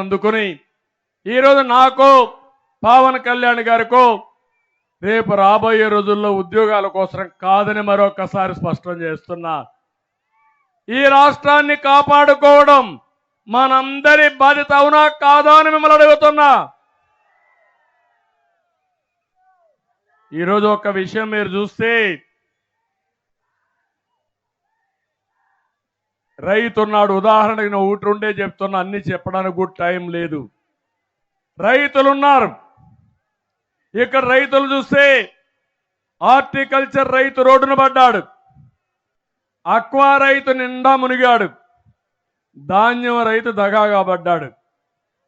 అందుకుని ఈరోజు నాకు పవన్ కళ్యాణ్ గారికో రేపు రాబోయే రోజుల్లో ఉద్యోగాల కోసం కాదని మరొకసారి స్పష్టం చేస్తున్నా. ఈ రాష్ట్రాన్ని కాపాడుకోవడం మనందరి బాధ్యత అవునా కాదా అని మిమ్మల్ని అడుగుతున్నా. ఈరోజు ఒక విషయం మీరు చూస్తే రైతున్నాడు. ఉదాహరణకి నువ్వు ఊటుండే ఉండే చెప్తున్నా అన్ని చెప్పడానికి కూడా టైం లేదు. రైతులున్నారు. ఇక్కడ రైతులు చూస్తే హార్టికల్చర్ రైతు రోడ్డున పడ్డాడు. అక్వా రైతు నిండా మునిగాడు. ధాన్యం రైతు దగాగా పడ్డాడు.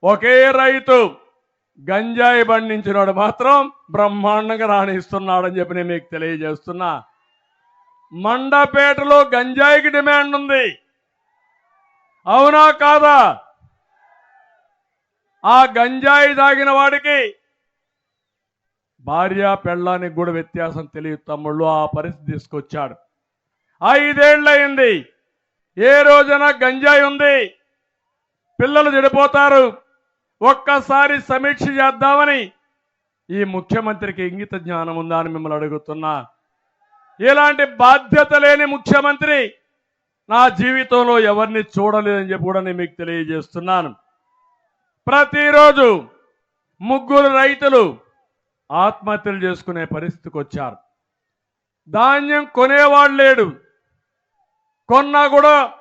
ఒకే రైతు గంజాయి పండించినాడు మాత్రం బ్రహ్మాండంగా రాణిస్తున్నాడని చెప్పి నేను మీకు తెలియజేస్తున్నా. మండపేటలో గంజాయికి డిమాండ్ ఉంది. అవునా కాదా? ఆ గంజాయి తాగిన వాడికి భార్య పెళ్ళానికి కూడా వ్యత్యాసం తెలియదు తమ్ముళ్ళు ఆ పరిస్థితి తీసుకొచ్చాడు. ఐదేళ్ళయింది ఏ రోజున గంజాయి ఉంది. పిల్లలు చెడిపోతారు. ఒక్కసారి సమీక్ష చేద్దామని ఈ ముఖ్యమంత్రికి ఇంగిత జ్ఞానం ఉందా అని మిమ్మల్ని అడుగుతున్నా. ఇలాంటి బాధ్యత లేని ముఖ్యమంత్రి నా జీవితంలో ఎవరిని చూడలేదని చెప్పి కూడా నేను మీకు తెలియజేస్తున్నాను. ప్రతిరోజు ముగ్గురు రైతులు ఆత్మహత్యలు చేసుకునే పరిస్థితికి వచ్చారు. ధాన్యం కొనేవాడు లేడు. కొన్నా కూడా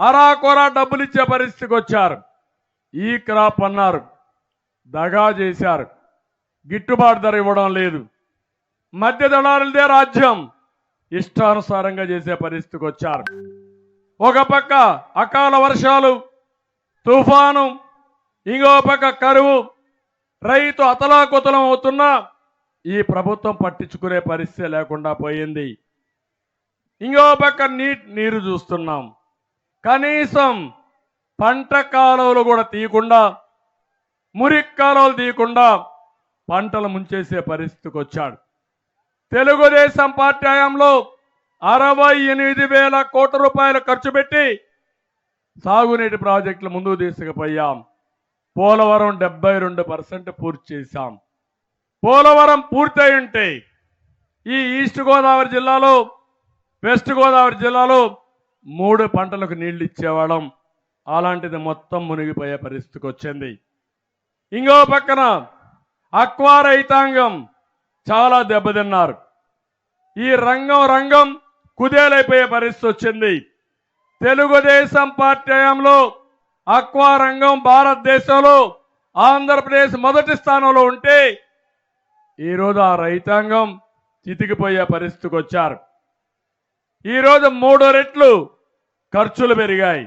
అరాకొరా డబ్బులు ఇచ్చే పరిస్థితికి వచ్చారు. ఈ క్రాప్ అన్నారు. దగా చేశారు. గిట్టుబాటు ధర ఇవ్వడం లేదు. మధ్య దళారులదే రాజ్యం. ఇష్టానుసారంగా చేసే పరిస్థితికి వచ్చారు. ఒక పక్క అకాల వర్షాలు తుఫాను ఇంకో పక్క కరువు రైతు అతలాకుతలం అవుతున్నా ఈ ప్రభుత్వం పట్టించుకునే పరిస్థితి లేకుండా పోయింది. ఇంకో పక్క నీ నీరు చూస్తున్నాం. కనీసం పంట కాలువలు కూడా తీయకుండా మురికి కాలువలు తీయకుండా పంటలు ముంచేసే పరిస్థితికి వచ్చాడు. తెలుగుదేశం పార్టీ హయాంలో అరవై ఎనిమిది వేల కోట్ల రూపాయలు ఖర్చు పెట్టి సాగునీటి ప్రాజెక్టులు ముందుకు తీసుకుపోయాం. పోలవరం డెబ్బై రెండు పర్సెంట్ పూర్తి చేశాం. పోలవరం పూర్తయి ఉంటే ఈ ఈస్ట్ గోదావరి జిల్లాలో వెస్ట్ గోదావరి జిల్లాలో మూడు పంటలకు నీళ్ళు ఇచ్చేవాళ్ళం. అలాంటిది మొత్తం మునిగిపోయే పరిస్థితికి వచ్చింది. ఇంకో పక్కన అక్వా రైతాంగం చాలా దెబ్బతిన్నారు. ఈ రంగం రంగం కుదేలైపోయే పరిస్థితి వచ్చింది. తెలుగుదేశం పార్టీ హయాంలో అక్వా రంగం భారతదేశంలో ఆంధ్రప్రదేశ్ మొదటి స్థానంలో ఉంటే ఈరోజు ఆ రైతాంగం చితికిపోయే పరిస్థితికి వచ్చారు. ఈరోజు మూడు రెట్లు ఖర్చులు పెరిగాయి.